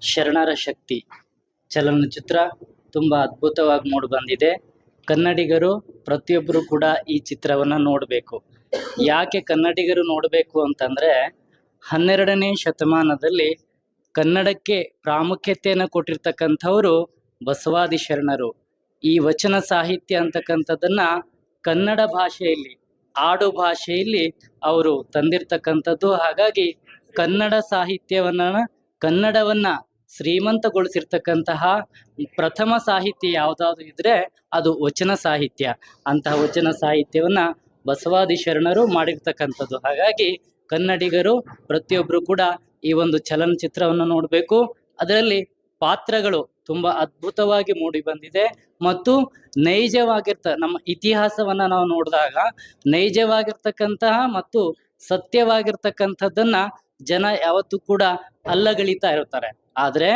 ಶರಣರ ಶಕ್ತಿ ಚಲನಚಿತ್ರ ತುಂಬ ಅದ್ಭುತವಾಗಿ ಮೂಡಿ ಬಂದಿದೆ. ಕನ್ನಡಿಗರು ಪ್ರತಿಯೊಬ್ಬರು ಕೂಡ ಈ ಚಿತ್ರವನ್ನು ನೋಡಬೇಕು. ಯಾಕೆ ಕನ್ನಡಿಗರು ನೋಡಬೇಕು ಅಂತಂದರೆ, ಹನ್ನೆರಡನೇ ಶತಮಾನದಲ್ಲಿ ಕನ್ನಡಕ್ಕೆ ಪ್ರಾಮುಖ್ಯತೆಯನ್ನು ಕೊಟ್ಟಿರ್ತಕ್ಕಂಥವರು ಬಸವಾದಿ ಶರಣರು. ಈ ವಚನ ಸಾಹಿತ್ಯ ಅಂತಕ್ಕಂಥದ್ದನ್ನು ಕನ್ನಡ ಭಾಷೆಯಲ್ಲಿ, ಆಡು ಭಾಷೆಯಲ್ಲಿ ಅವರು ತಂದಿರ್ತಕ್ಕಂಥದ್ದು. ಹಾಗಾಗಿ ಕನ್ನಡ ಸಾಹಿತ್ಯವನ್ನು, ಕನ್ನಡವನ್ನ ಶ್ರೀಮಂತಗೊಳಿಸಿರ್ತಕ್ಕಂತಹ ಪ್ರಥಮ ಸಾಹಿತ್ಯ ಯಾವುದಾದ್ರು ಇದ್ರೆ ಅದು ವಚನ ಸಾಹಿತ್ಯ. ಅಂತಹ ವಚನ ಸಾಹಿತ್ಯವನ್ನ ಬಸವಾದಿ ಶರಣರು ಮಾಡಿರ್ತಕ್ಕಂಥದ್ದು. ಹಾಗಾಗಿ ಕನ್ನಡಿಗರು ಪ್ರತಿಯೊಬ್ಬರು ಕೂಡ ಈ ಒಂದು ಚಲನಚಿತ್ರವನ್ನು ನೋಡಬೇಕು. ಅದರಲ್ಲಿ ಪಾತ್ರಗಳು ತುಂಬಾ ಅದ್ಭುತವಾಗಿ ಮೂಡಿ ಬಂದಿದೆ. ಮತ್ತು ನೈಜವಾಗಿರ್ತ ನಮ್ಮ ಇತಿಹಾಸವನ್ನ ನಾವು ನೋಡಿದಾಗ ನೈಜವಾಗಿರ್ತಕ್ಕಂತಹ ಮತ್ತು ಸತ್ಯವಾಗಿರ್ತಕ್ಕಂಥದ್ದನ್ನ ಜನ ಯಾವತ್ತೂ ಕೂಡ ಅಲ್ಲಗಳಿತಾ ಇರ್ತಾರೆ. ಆದ್ರೆ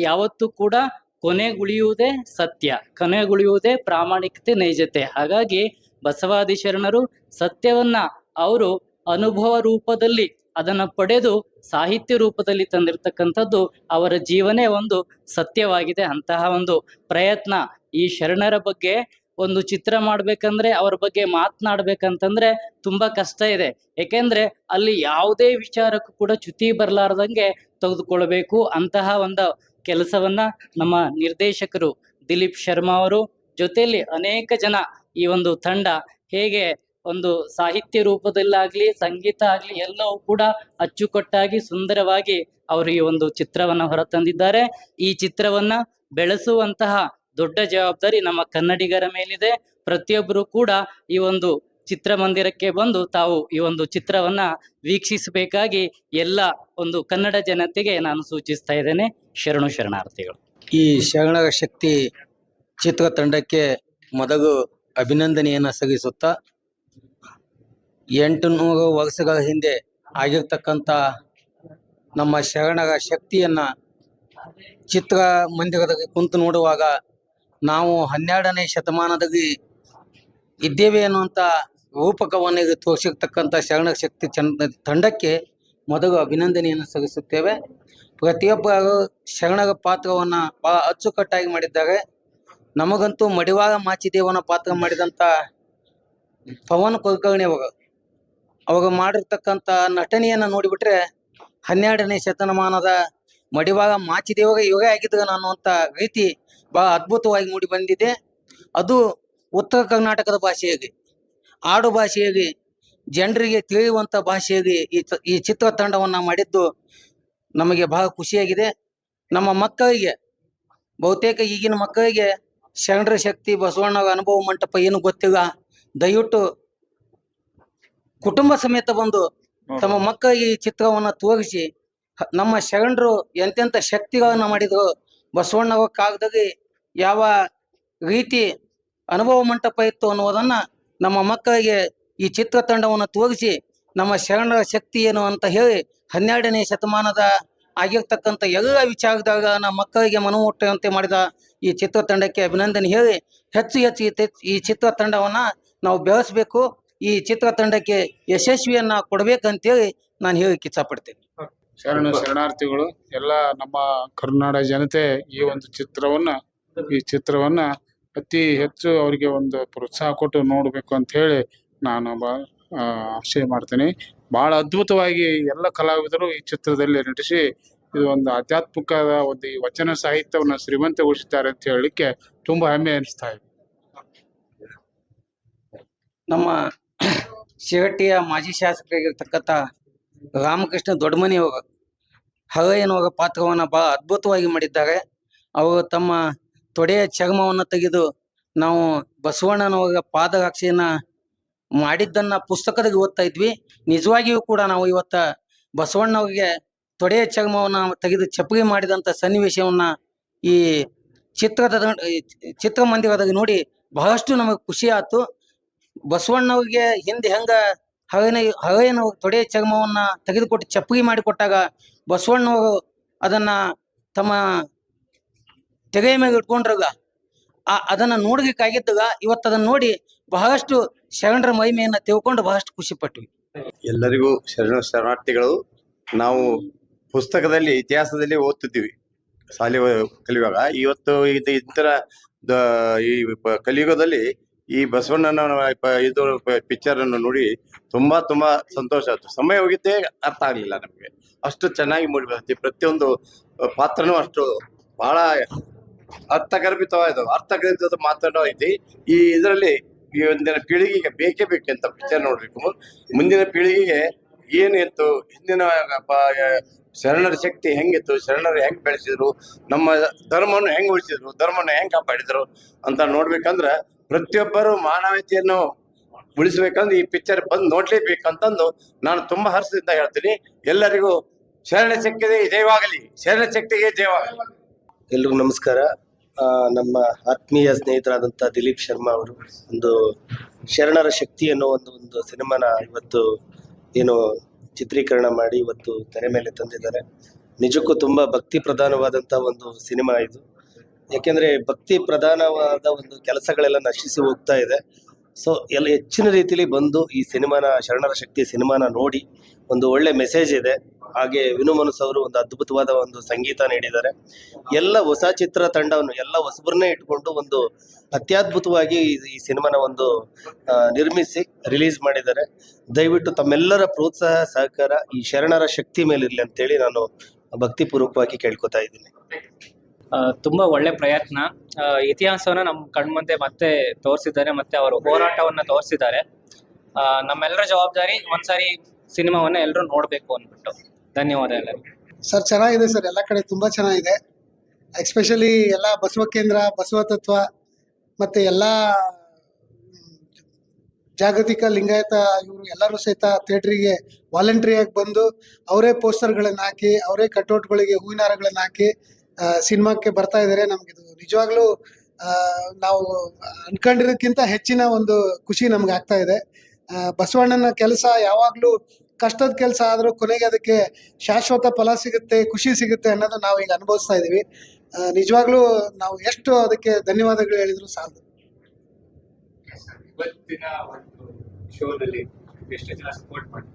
ಯಾವತ್ತೂ ಕೂಡ ಕೊನೆಗುಳಿಯುವುದೇ ಸತ್ಯ ಕೊನೆಗುಳಿಯುವುದೇ ಪ್ರಾಮಾಣಿಕತೆ, ನೈಜತೆ. ಹಾಗಾಗಿ ಬಸವಾದಿ ಶರಣರು ಸತ್ಯವನ್ನ ಅವರು ಅನುಭವ ರೂಪದಲ್ಲಿ ಅದನ್ನ ಪಡೆದು ಸಾಹಿತ್ಯ ರೂಪದಲ್ಲಿ ತಂದಿರತಕ್ಕಂಥದ್ದು ಅವರ ಜೀವನೇ ಒಂದು ಸತ್ಯವಾಗಿದೆ ಅಂತಹ ಒಂದು ಪ್ರಯತ್ನ ಈ ಶರಣರ ಬಗ್ಗೆ ಒಂದು ಚಿತ್ರ ಮಾಡ್ಬೇಕಂದ್ರೆ ಅವ್ರ ಬಗ್ಗೆ ಮಾತನಾಡ್ಬೇಕಂತಂದ್ರೆ ತುಂಬಾ ಕಷ್ಟ ಇದೆ. ಯಾಕೆಂದ್ರೆ ಅಲ್ಲಿ ಯಾವುದೇ ವಿಚಾರಕ್ಕೂ ಕೂಡ ಚ್ಯುತಿ ಬರಲಾರ್ದಂಗೆ ತೆಗೆದುಕೊಳ್ಬೇಕು ಅಂತಹ ಒಂದು ಕೆಲಸವನ್ನ ನಮ್ಮ ನಿರ್ದೇಶಕರು ದಿಲೀಪ್ ಶರ್ಮಾ ಅವರು ಜೊತೆಯಲ್ಲಿ ಅನೇಕ ಜನ ಈ ಒಂದು ತಂಡ ಹೇಗೆ ಒಂದು ಸಾಹಿತ್ಯ ರೂಪದಲ್ಲಾಗ್ಲಿ, ಸಂಗೀತ ಆಗ್ಲಿ ಎಲ್ಲವೂ ಕೂಡ ಅಚ್ಚುಕಟ್ಟಾಗಿ ಸುಂದರವಾಗಿ ಅವರು ಈ ಒಂದು ಚಿತ್ರವನ್ನ ಹೊರತಂದಿದ್ದಾರೆ. ಈ ಚಿತ್ರವನ್ನ ಬೆಳೆಸುವಂತಹ ದೊಡ್ಡ ಜವಾಬ್ದಾರಿ ನಮ್ಮ ಕನ್ನಡಿಗರ ಮೇಲಿದೆ. ಪ್ರತಿಯೊಬ್ಬರು ಕೂಡ ಈ ಒಂದು ಚಿತ್ರಮಂದಿರಕ್ಕೆ ಬಂದು ತಾವು ಈ ಒಂದು ಚಿತ್ರವನ್ನ ವೀಕ್ಷಿಸಬೇಕಾಗಿ ಎಲ್ಲ ಒಂದು ಕನ್ನಡ ಜನತೆಗೆ ನಾನು ಸೂಚಿಸ್ತಾ ಇದ್ದೇನೆ. ಶರಣು ಶರಣಾರ್ಥಿಗಳು. ಈ ಶರಣ ಶಕ್ತಿ ಚಿತ್ರ ತಂಡಕ್ಕೆ ಮೊದಲು ಅಭಿನಂದನೆಯನ್ನು ಸಲ್ಲಿಸುತ್ತಾ ಎಂಟು ನೂರು ವರ್ಷಗಳ ಹಿಂದೆ ಆಗಿರ್ತಕ್ಕಂಥ ನಮ್ಮ ಶರಣರ ಶಕ್ತಿಯನ್ನ ಚಿತ್ರ ಮಂದಿರದಲ್ಲಿ ಕುಂತು ನೋಡುವಾಗ ನಾವು ಹನ್ನೆರಡನೇ ಶತಮಾನದಲ್ಲಿ ಇದ್ದೇವೆ ಅನ್ನುವಂಥ ರೂಪಕವನ್ನು ತೋರಿಸಿರ್ತಕ್ಕಂಥ ಶರಣ ಶಕ್ತಿ ಚಂದ ತಂಡಕ್ಕೆ ಮೊದಲು ಅಭಿನಂದನೆಯನ್ನು ಸಲ್ಲಿಸುತ್ತೇವೆ. ಪ್ರತಿಯೊಬ್ಬರು ಶರಣರ ಪಾತ್ರವನ್ನು ಬಹಳ ಅಚ್ಚುಕಟ್ಟಾಗಿ ಮಾಡಿದ್ದಾರೆ. ನಮಗಂತೂ ಮಡಿವಾಗ ಮಾಚಿದೇವನ ಪಾತ್ರ ಮಾಡಿದಂಥ ಪವನ್ ಕುಲಕರ್ಣಿ ಅವರು ಅವಾಗ ಮಾಡಿರ್ತಕ್ಕಂಥ ನಟನೆಯನ್ನು ನೋಡಿಬಿಟ್ರೆ ಹನ್ನೆರಡನೇ ಶತಮಾನದ ಮಡಿವಾಳ ಮಾಚಿದೇವಾಗ ಇವರೇ ಆಗಿದ್ರು ಅನ್ನುವಂಥ ರೀತಿ ಬಹಳ ಅದ್ಭುತವಾಗಿ ಮೂಡಿ ಬಂದಿದೆ. ಅದು ಉತ್ತರ ಕರ್ನಾಟಕದ ಭಾಷೆಯಾಗಿ ಆಡು ಭಾಷೆಯಾಗಿ ಜನರಿಗೆ ತಿಳಿಯುವಂಥ ಭಾಷೆಯಾಗಿ ಈ ಈ ಚಿತ್ರತಂಡವನ್ನು ಮಾಡಿದ್ದು ನಮಗೆ ಬಹಳ ಖುಷಿಯಾಗಿದೆ. ನಮ್ಮ ಮಕ್ಕಳಿಗೆ ಬಹುತೇಕ ಈಗಿನ ಮಕ್ಕಳಿಗೆ ಶರಣರ ಶಕ್ತಿ ಬಸವಣ್ಣನ ಅನುಭವ ಮಂಟಪ ಏನು ಗೊತ್ತಿಲ್ಲ. ದಯವಿಟ್ಟು ಕುಟುಂಬ ಸಮೇತ ಬಂದು ತಮ್ಮ ಮಕ್ಕಳಿಗೆ ಈ ಚಿತ್ರವನ್ನು ತೋರಿಸಿ ನಮ್ಮ ಶರಣರು ಎಂತೆಂಥ ಶಕ್ತಿಗಳನ್ನ ಮಾಡಿದ್ರು ಬಸವಣ್ಣವ ಕಾಗದಲ್ಲಿ ಯಾವ ರೀತಿ ಅನುಭವ ಮಂಟಪ ಇತ್ತು ಅನ್ನುವುದನ್ನ ನಮ್ಮ ಮಕ್ಕಳಿಗೆ ಈ ಚಿತ್ರ ತಂಡವನ್ನು ತೋರಿಸಿ ನಮ್ಮ ಶರಣರ ಶಕ್ತಿ ಏನು ಅಂತ ಹೇಳಿ ಹನ್ನೆರಡನೇ ಶತಮಾನದ ಆಗಿರ್ತಕ್ಕಂಥ ಎಲ್ಲ ವಿಚಾರದಾಗ ನಮ್ಮ ಮಕ್ಕಳಿಗೆ ಮನಮುಟ್ಟುವಂತೆ ಮಾಡಿದ ಈ ಚಿತ್ರ ತಂಡಕ್ಕೆ ಅಭಿನಂದನೆ ಹೇಳಿ ಹೆಚ್ಚು ಹೆಚ್ಚು ಈ ಚಿತ್ರ ತಂಡವನ್ನು ನಾವು ಬೆಳೆಸಬೇಕು. ಈ ಚಿತ್ರ ತಂಡಕ್ಕೆ ಯಶಸ್ವಿಯನ್ನ ಕೊಡ್ಬೇಕಂತೇಳಿ ನಾನು ಹೇಳಿಕ್ಕೆ ಇಚ್ಛಪಡ್ತೇನೆ ಶರಣ ಶರಣಾರ್ಥಿಗಳು ಎಲ್ಲ ನಮ್ಮ ಕರ್ನಾಟಕ ಜನತೆ ಈ ಒಂದು ಚಿತ್ರವನ್ನ ಈ ಚಿತ್ರವನ್ನ ಅತಿ ಹೆಚ್ಚು ಅವರಿಗೆ ಒಂದು ಪ್ರೋತ್ಸಾಹ ಕೊಟ್ಟು ನೋಡಬೇಕು ಅಂತ ಹೇಳಿ ನಾನು ಆಶಯ ಮಾಡ್ತೇನೆ. ಬಹಳ ಅದ್ಭುತವಾಗಿ ಎಲ್ಲ ಕಲಾವಿದರು ಈ ಚಿತ್ರದಲ್ಲಿ ನಟಿಸಿ ಇದು ಒಂದು ಆಧ್ಯಾತ್ಮಿಕದ ಒಂದು ಈ ವಚನ ಸಾಹಿತ್ಯವನ್ನ ಶ್ರೀಮಂತಗೊಳಿಸಿದ್ದಾರೆ ಅಂತ ಹೇಳಲಿಕ್ಕೆ ತುಂಬಾ ಹೆಮ್ಮೆ ಅನಿಸ್ತಾ ಇದೆ. ನಮ್ಮ ಶಿವಟ್ಟಿಯ ಮಾಜಿ ಶಾಸಕರಾಗಿರ್ತಕ್ಕಂಥ ರಾಮಕೃಷ್ಣ ದೊಡ್ಡಮನಿ ಏನು ಹಳೆಯನವರ ಪಾತ್ರವನ್ನ ಬಹಳ ಅದ್ಭುತವಾಗಿ ಮಾಡಿದ್ದಾರೆ. ಅವರು ತಮ್ಮ ತೊಡೆಯ ಚರ್ಮವನ್ನು ತೆಗೆದು ನಾವು ಬಸವಣ್ಣನವರ ಪಾದರಕ್ಷೆಯನ್ನ ಮಾಡಿದ್ದನ್ನ ಪುಸ್ತಕದಾಗ ಓದ್ತಾ ಇದ್ವಿ. ನಿಜವಾಗಿಯೂ ಕೂಡ ನಾವು ಇವತ್ತ ಬಸವಣ್ಣವರಿಗೆ ತೊಡೆಯ ಚರ್ಮವನ್ನ ತೆಗೆದು ಚಪ್ಪಲಿ ಮಾಡಿದಂಥ ಸನ್ನಿವೇಶವನ್ನ ಈ ಚಿತ್ರದ ಚಿತ್ರಮಂದಿರದಾಗ ನೋಡಿ ಬಹಳಷ್ಟು ನಮಗೆ ಖುಷಿ ಆಯ್ತು. ಬಸವಣ್ಣವ್ರಿಗೆ ಹಿಂದೆ ಹೆಂಗ ಹಳೆನ ಹಳೆಯನ ತೊಡೆಯ ಚರ್ಮವನ್ನ ತೆಗೆದುಕೊಟ್ಟು ಚಪ್ಪಗಿ ಮಾಡಿಕೊಟ್ಟಾಗ ಬಸವಣ್ಣವರು ಅದನ್ನ ತಮ್ಮ ತೆಗೆಯ ಮೇಲೆ ಇಟ್ಕೊಂಡ್ರಾಗ ಆ ಅದನ್ನ ನೋಡ್ಬೇಕಾಗಿದ್ದಾಗ ಇವತ್ತು ಅದನ್ನ ನೋಡಿ ಬಹಳಷ್ಟು ಶರಣರ ಮಹಿಮೆಯನ್ನ ತಿಳ್ಕೊಂಡು ಬಹಳಷ್ಟು ಖುಷಿ ಪಟ್ವಿ ಎಲ್ಲರಿಗೂ ಶರಣ ಶರಣಾರ್ಥಿಗಳು ನಾವು ಪುಸ್ತಕದಲ್ಲಿ ಇತಿಹಾಸದಲ್ಲಿ ಓದ್ತಿದ್ದೀವಿ ಶಾಲೆ ಕಲಿಯುವಾಗ ಇವತ್ತು ಇದು ಈ ಕಲಿಯುಗದಲ್ಲಿ ಈ ಬಸವಣ್ಣನ ಇದು ಪಿಕ್ಚರ್ ಅನ್ನು ನೋಡಿ ತುಂಬಾ ತುಂಬಾ ಸಂತೋಷ ಆಯ್ತು. ಸಮಯ ಹೋಗಿದ್ದೇ ಅರ್ಥ ಆಗ್ಲಿಲ್ಲ ನಮಗೆ. ಅಷ್ಟು ಚೆನ್ನಾಗಿ ಮೂಡಿ ಪ್ರತಿಯೊಂದು ಪಾತ್ರನೂ ಅಷ್ಟು ಬಹಳ ಅರ್ಥಗರ್ಭಿತವಾದ ಅರ್ಥಗರ್ಭಿತ ಮಾತಾಡೋ ಐತಿ. ಈ ಇದರಲ್ಲಿ ಈ ಒಂದಿನ ಪೀಳಿಗೆಗೆ ಬೇಕೇ ಬೇಕಂತ ಪಿಕ್ಚರ್ ನೋಡ್ಬೇಕು. ಮುಂದಿನ ಪೀಳಿಗೆಗೆ ಏನಿತ್ತು ಹಿಂದಿನ ಶರಣರ ಶಕ್ತಿ ಹೆಂಗಿತ್ತು? ಶರಣರು ಹೆಂಗ್ ಬೆಳೆಸಿದ್ರು? ನಮ್ಮ ಧರ್ಮವನ್ನು ಹೆಂಗ್ ಉಳಿಸಿದ್ರು? ಧರ್ಮನ ಹೆಂಗ್ ಕಾಪಾಡಿದ್ರು? ಅಂತ ನೋಡ್ಬೇಕಂದ್ರ ಪ್ರತಿಯೊಬ್ಬರು ಮಾನವೀಯತೆಯನ್ನು ಉಳಿಸಬೇಕಂದ್ರೆ ಈ ಪಿಕ್ಚರ್ ಬಂದು ನೋಡ್ಲೇಬೇಕಂತಂದು ನಾನು ತುಂಬಾ ಹರ್ಷದಿಂದ ಹೇಳ್ತೀನಿ. ಎಲ್ಲರಿಗೂ ಶರಣ ಶಕ್ತಿಗೆ ಜಯವಾಗಲಿ. ಶರಣ ಶಕ್ತಿಗೆ ಜಯವಾಗಲಿ. ಎಲ್ರಿಗೂ ನಮಸ್ಕಾರ. ನಮ್ಮ ಆತ್ಮೀಯ ಸ್ನೇಹಿತರಾದಂಥ ದಿಲೀಪ್ ಶರ್ಮಾ ಅವರು ಒಂದು ಶರಣರ ಶಕ್ತಿ ಅನ್ನೋ ಒಂದು ಒಂದು ಸಿನಿಮಾನ ಇವತ್ತು ಏನು ಚಿತ್ರೀಕರಣ ಮಾಡಿ ಇವತ್ತು ತೆರೆ ಮೇಲೆ ತಂದಿದ್ದಾರೆ. ನಿಜಕ್ಕೂ ತುಂಬ ಭಕ್ತಿ ಪ್ರಧಾನವಾದಂಥ ಒಂದು ಸಿನಿಮಾ ಇದು. ಯಾಕೆಂದ್ರೆ ಭಕ್ತಿ ಪ್ರಧಾನವಾದ ಒಂದು ಕೆಲಸಗಳೆಲ್ಲ ನಶಿಸಿ ಹೋಗ್ತಾ ಇದೆ. ಸೊ ಎಲ್ಲ ಹೆಚ್ಚಿನ ರೀತಿಯಲ್ಲಿ ಬಂದು ಈ ಸಿನಿಮಾನ, ಶರಣರ ಶಕ್ತಿ ಸಿನಿಮಾನ ನೋಡಿ ಒಂದು ಒಳ್ಳೆ ಮೆಸೇಜ್ ಇದೆ. ಹಾಗೆ ವಿನು ಮನಸ್ ಅವರು ಒಂದು ಅದ್ಭುತವಾದ ಒಂದು ಸಂಗೀತ ನೀಡಿದ್ದಾರೆ. ಎಲ್ಲ ಹೊಸ ಚಿತ್ರ ತಂಡವನ್ನು, ಎಲ್ಲ ಹೊಸಬರನ್ನೇ ಇಟ್ಕೊಂಡು ಒಂದು ಅತ್ಯದ್ಭುತವಾಗಿ ಈ- ಸಿನಿಮಾನ ಒಂದು ನಿರ್ಮಿಸಿ ರಿಲೀಸ್ ಮಾಡಿದ್ದಾರೆ. ದಯವಿಟ್ಟು ತಮ್ಮೆಲ್ಲರ ಪ್ರೋತ್ಸಾಹ, ಸಹಕಾರ, ಈ ಶರಣರ ಶಕ್ತಿ ಮೇಲಿರಲಿ ಅಂತೇಳಿ ನಾನು ಭಕ್ತಿಪೂರ್ವಕವಾಗಿ ಕೇಳ್ಕೊತಾ ಇದ್ದೀನಿ. ತುಂಬಾ ಒಳ್ಳೆ ಪ್ರಯತ್ನ. ಇತಿಹಾಸವನ್ನು ನಮ್ಮ ಕಣ್ಮುಂದೆ ಮತ್ತೆ ತೋರಿಸಿದ್ದಾರೆ, ಮತ್ತೆ ಅವರು ಹೋರಾಟವನ್ನ ತೋರಿಸಿದ್ದಾರೆ. ನಮ್ಮೆಲ್ಲರ ಜವಾಬ್ದಾರಿ ಒಂದ್ಸಾರಿ ಸಿನಿಮಾವನ್ನ ಎಲ್ಲರೂ ನೋಡ್ಬೇಕು ಅಂದ್ಬಿಟ್ಟು. ಧನ್ಯವಾದ ಸರ್, ಚೆನ್ನಾಗಿದೆ ಸರ್, ಎಲ್ಲ ಕಡೆ ತುಂಬಾ ಚೆನ್ನಾಗಿದೆ. ಎಸ್ಪೆಷಲಿ ಎಲ್ಲ ಬಸವ ಕೇಂದ್ರ, ಬಸವ ತತ್ವ, ಮತ್ತೆ ಎಲ್ಲ ಜಾಗತಿಕ ಲಿಂಗಾಯತ ಇವರು ಎಲ್ಲರೂ ಸಹಿತ ಥಿಯೇಟ್ರಿಗೆ ವಾಲಂಟ್ರಿಯಾಗಿ ಬಂದು ಅವರೇ ಪೋಸ್ಟರ್ಗಳನ್ನು ಹಾಕಿ, ಅವರೇ ಕಟೌಟ್ಗಳಿಗೆ ಹೂವಿನ ಹಾರಗಳನ್ನ ಹಾಕಿ ಸಿನಿಮಾಕ್ಕೆ ಬರ್ತಾ ಇದ್ದಾರೆ ನಮ್ಗೆ ಇದು ನಿಜವಾಗ್ಲೂ ನಾವು ಅನ್ಕೊಂಡಿರೋಕ್ಕಿಂತ ಹೆಚ್ಚಿನ ಒಂದು ಖುಷಿ ನಮ್ಗೆ ಆಗ್ತಾ ಇದೆ. ಬಸವಣ್ಣನ ಕೆಲಸ ಯಾವಾಗ್ಲೂ ಕಷ್ಟದ ಕೆಲಸ ಆದರೂ ಕೊನೆಗೆ ಅದಕ್ಕೆ ಶಾಶ್ವತ ಫಲ ಸಿಗುತ್ತೆ, ಖುಷಿ ಸಿಗುತ್ತೆ ಅನ್ನೋದು ನಾವು ಈಗ ಅನುಭವಿಸ್ತಾ ಇದ್ದೀವಿ ನಿಜವಾಗ್ಲೂ ನಾವು ಎಷ್ಟು ಅದಕ್ಕೆ ಧನ್ಯವಾದಗಳು ಹೇಳಿದ್ರು ಸಾಲದು. ಶೋದಲ್ಲಿ ಎಷ್ಟು ಜನ ಸಪೋರ್ಟ್ ಮಾಡಿ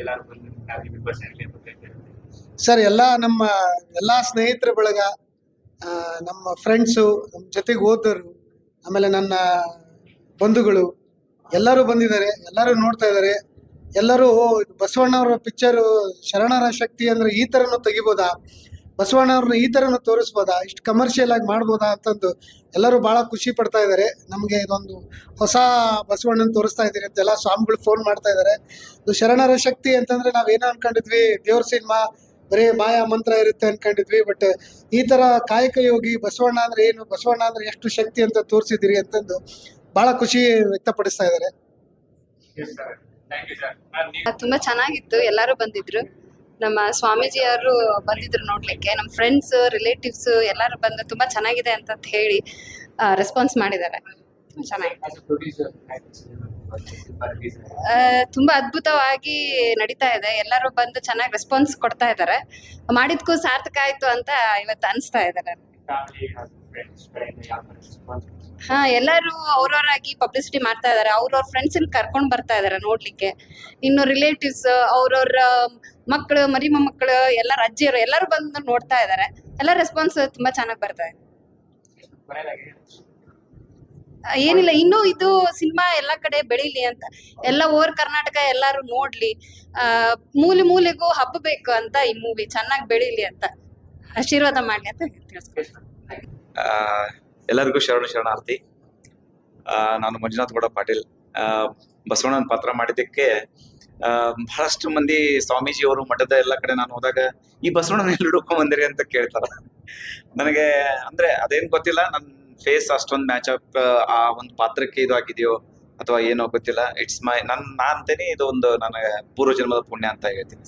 ಎಲ್ಲರೂ ಬಂದು ಫ್ಯಾಮಿಲಿ ಮೆಂಬರ್ಸ್ ಆಗಲಿ ಮತ್ತೆ ಸರ್, ಎಲ್ಲ ನಮ್ಮ ಎಲ್ಲ ಸ್ನೇಹಿತರ ಬಳಗ ನಮ್ಮ ಫ್ರೆಂಡ್ಸು ನಮ್ಮ ಜೊತೆಗೆ ಓದೋರು ಆಮೇಲೆ ನನ್ನ ಬಂಧುಗಳು, ಎಲ್ಲರೂ ಬಂದಿದ್ದಾರೆ, ಎಲ್ಲರೂ ನೋಡ್ತಾ ಇದ್ದಾರೆ. ಎಲ್ಲರೂ ಬಸವಣ್ಣವ್ರ ಪಿಕ್ಚರು ಶರಣರ ಶಕ್ತಿ ಅಂದರೆ ಈ ಥರನೂ ತೆಗಿಬೋದಾ? ಬಸವಣ್ಣವ್ರನ್ನ ಈ ಥರನೂ ತೋರಿಸ್ಬೋದಾ? ಇಷ್ಟು ಕಮರ್ಷಿಯಲ್ ಆಗಿ ಮಾಡ್ಬೋದಾ ಅಂತಂದು ಎಲ್ಲರೂ ಬಹಳ ಖುಷಿ ಪಡ್ತಾ ಇದ್ದಾರೆ. ನಮಗೆ ಇದೊಂದು ಹೊಸ ಬಸವಣ್ಣನ ತೋರಿಸ್ತಾ ಇದ್ದೀರಿ ಅಂತ ಎಲ್ಲ ಸ್ವಾಮಿಗಳು ಫೋನ್ ಮಾಡ್ತಾ ಇದ್ದಾರೆ. ಇದು ಶರಣರ ಶಕ್ತಿ ಅಂತಂದ್ರೆ ನಾವೇನೋ ಅನ್ಕೊಂಡಿದ್ವಿ? ದೇವ್ರ ಸಿನಿಮಾ ಬರೀ ಮಾಯಾ ಮಂತ್ರ ಇರುತ್ತೆ ಅನ್ಕೊಂಡಿದ್ವಿ ಬಟ್ ಈ ತರ ಕಾಯಕ ಯೋಗಿ ಬಸವಣ್ಣ ಅಂದ್ರೆ ಏನು? ಬಸವಣ್ಣ ಅಂದ್ರೆ ಎಷ್ಟು ಶಕ್ತಿ ಅಂತ ತೋರಿಸಿದಿರಿ ಅಂತಂದು ಬಹಳ ಖುಷಿ ವ್ಯಕ್ತಪಡಿಸ್ತಾ ಇದ್ದಾರೆ. ಥ್ಯಾಂಕ್ ಯು ಸರ್ ತುಂಬಾ ಚೆನ್ನಾಗಿತ್ತು. ಎಲ್ಲರೂ ಬಂದಿದ್ರು. ನಮ್ಮ ಸ್ವಾಮೀಜಿಯವರು ಬಂದಿದ್ರು ನೋಡ್ಲಿಕ್ಕೆ. ನಮ್ಮ ಫ್ರೆಂಡ್ಸ್ ರಿಲೇಟಿವ್ಸ್ ಎಲ್ಲರೂ ಬಂದು ತುಂಬಾ ಚೆನ್ನಾಗಿದೆ ಅಂತ ಹೇಳಿ ರೆಸ್ಪಾನ್ಸ್ ಮಾಡಿದ್ದಾರೆ. ಚೆನ್ನಾಗಿದೆ ತುಂಬಾ ಅದ್ಭುತವಾಗಿ ನಡೀತಾ ಇದೆ. ಎಲ್ಲರೂ ಬಂದು ಚೆನ್ನಾಗಿ ರೆಸ್ಪಾನ್ಸ್ ಕೊಡ್ತಾ ಇದ್ದಾರೆ. ಮಾಡಿದ್ಕೂ ಸಾರ್ಥಕ ಆಯ್ತು ಅಂತ ಇವತ್ತು ಅನಿಸ್ತಾ ಇದೆ ಹಾ ಎಲ್ಲರೂ ಅವ್ರವರಾಗಿ ಪಬ್ಲಿಸಿಟಿ ಮಾಡ್ತಾ ಇದಾರೆ ಅವ್ರವ್ರ ಫ್ರೆಂಡ್ಸ್ ಕರ್ಕೊಂಡ್ ಬರ್ತಾ ಇದಾರೆ ನೋಡ್ಲಿಕ್ಕೆ. ಇನ್ನು ರಿಲೇಟಿವ್ಸ್ ಅವ್ರವ್ರ ಮಕ್ಕಳು ಮರಿ ಮೊಮ್ಮಕ್ಕಳು ಎಲ್ಲ ಅಜ್ಜಿಯರು ಎಲ್ಲರೂ ಬಂದು ನೋಡ್ತಾ ಇದಾರೆ ಎಲ್ಲ ರೆಸ್ಪಾನ್ಸ್ ತುಂಬಾ ಚೆನ್ನಾಗಿ ಬರ್ತಾ ಇದೆ. ಏನಿಲ್ಲ, ಇನ್ನು ಇದು ಸಿನಿಮಾ ಎಲ್ಲ ಕಡೆ ಬೆಳೀಲಿ ಅಂತ. ಎಲ್ಲ ಓವರ್ ಕರ್ನಾಟಕ ಎಲ್ಲಾರು ನೋಡ್ಲಿ. ಆ, ಮೂಲೆ ಮೂಲೆಗೂ ಹಬ್ಬಬೇಕು ಅಂತ ಈ ಮೂವಿ ಚೆನ್ನಾಗಿ ಬೆಳೀಲಿ ಅಂತ. ಆಶೀರ್ವಾದ ಮಾಡ್ಲಿ ಅಂತ ಎಲ್ಲರಿಗೂ ಶರಣ ಶರಣಾರ್ಥಿ. ನಾನು ಮಂಜುನಾಥ್ ಗೌಡ ಪಾಟೀಲ್. ಬಸವಣ್ಣನ ಪಾತ್ರ ಮಾಡಿದ್ದಕ್ಕೆ ಬಹಳಷ್ಟು ಮಂದಿ ಸ್ವಾಮೀಜಿಯವರು ಮಠದ ಎಲ್ಲ ಕಡೆ ನಾನು ಹೋದಾಗ, ಈ ಬಸವಣ್ಣನ ಎಲ್ಲಿ ಹುಡ್ಕೊಂಡ್ ಬಂದಿರಿ? ಅಂತ ಕೇಳ್ತಾರ. ನನಗೆ, ಅಂದ್ರೆ ಅದೇನ್ ಗೊತ್ತಿಲ್ಲ ನನ್ನ ಫೇಸ್ ಅಷ್ಟೊಂದು ಮ್ಯಾಚ್ ಅಪ್ ಆ ಒಂದು ಪಾತ್ರಕ್ಕೆ ಇದು ಆಗಿದೆಯೋ ಅಥವಾ ಏನೋ ಗೊತ್ತಿಲ್ಲ. ಇಟ್ಸ್ ಮೈ ನನ್, ನಾನ್ ಅಂತೇನೆ ಇದು ಒಂದು ನನಗೆ ಪೂರ್ವ ಜನ್ಮದ ಪುಣ್ಯ ಅಂತ ಹೇಳ್ತೀನಿ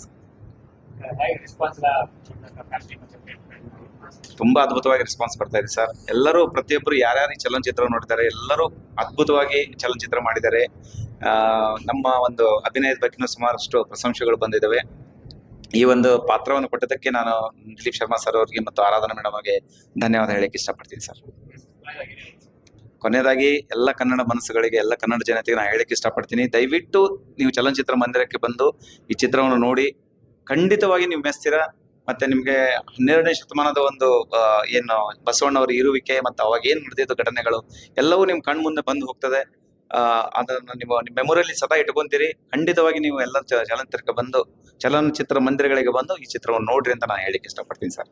ತುಂಬಾ ಅದ್ಭುತವಾಗಿ ರೆಸ್ಪಾನ್ಸ್ ಬರ್ತಾ ಇದೆ ಸರ್. ಎಲ್ಲರೂ ಪ್ರತಿಯೊಬ್ಬರು ಯಾರ್ಯಾರು ಈ ಚಲನಚಿತ್ರ ನೋಡಿದ್ದಾರೆ, ಎಲ್ಲರೂ ಅದ್ಭುತವಾಗಿ ಚಲನಚಿತ್ರ ಮಾಡಿದ್ದಾರೆ. ನಮ್ಮ ಒಂದು ಅಭಿನಯದ ಬಗ್ಗೆ ಸುಮಾರಷ್ಟು ಪ್ರಶಂಸೆಗಳು ಬಂದಿದ್ದಾವೆ. ಈ ಒಂದು ಪಾತ್ರವನ್ನು ಕೊಟ್ಟದಕ್ಕೆ ನಾನು ದಿಲೀಪ್ ಶರ್ಮಾ ಸರ್ ಅವರಿಗೆ ಮತ್ತು ಆರಾಧನಾ ಮೇಡಮ್ ಅವರಿಗೆ ಧನ್ಯವಾದ ಹೇಳಕ್ಕೆ ಇಷ್ಟಪಡ್ತೀನಿ ಸರ್. ಕೊನೆಯದಾಗಿ ಎಲ್ಲ ಕನ್ನಡ ಮನಸ್ಸುಗಳಿಗೆ, ಎಲ್ಲ ಕನ್ನಡ ಜನತೆಗೆ ನಾನು ಹೇಳಕ್ಕೆ ಇಷ್ಟಪಡ್ತೀನಿ. ದಯವಿಟ್ಟು ನೀವು ಚಲನಚಿತ್ರ ಮಂದಿರಕ್ಕೆ ಬಂದು ಈ ಚಿತ್ರವನ್ನು ನೋಡಿ, ಖಂಡಿತವಾಗಿ ನೀವು ಮೆಸ್ತೀರಾ ಮತ್ತೆ ನಿಮ್ಗೆ ಹನ್ನೆರಡನೇ ಶತಮಾನದ ಒಂದು ಏನು, ಬಸವಣ್ಣವರ ಇರುವಿಕೆ ಮತ್ತೆ ಅವಾಗ ಏನ್ ನಡೆದಿದ್ದು ಘಟನೆಗಳು, ಎಲ್ಲವೂ ನಿಮ್ ಕಣ್ ಮುಂದೆ ಬಂದು ಹೋಗ್ತದೆ. ಅದನ್ನು ನೀವು ನಿಮ್ಮ ಮೆಮೊರಿಯಲ್ಲಿ ಸದಾ ಇಟ್ಕೊಂತೀರಿ. ಖಂಡಿತವಾಗಿ ನೀವು ಎಲ್ಲ ಚಲನಚಿತ್ರಕ್ಕೆ ಬಂದು, ಚಲನಚಿತ್ರ ಮಂದಿರಗಳಿಗೆ ಬಂದು ಈ ಚಿತ್ರವನ್ನು ನೋಡ್ರಿ ಅಂತ ನಾನು ಹೇಳಿಕ್ಕೆ ಇಷ್ಟಪಡ್ತೀನಿ ಸರ್.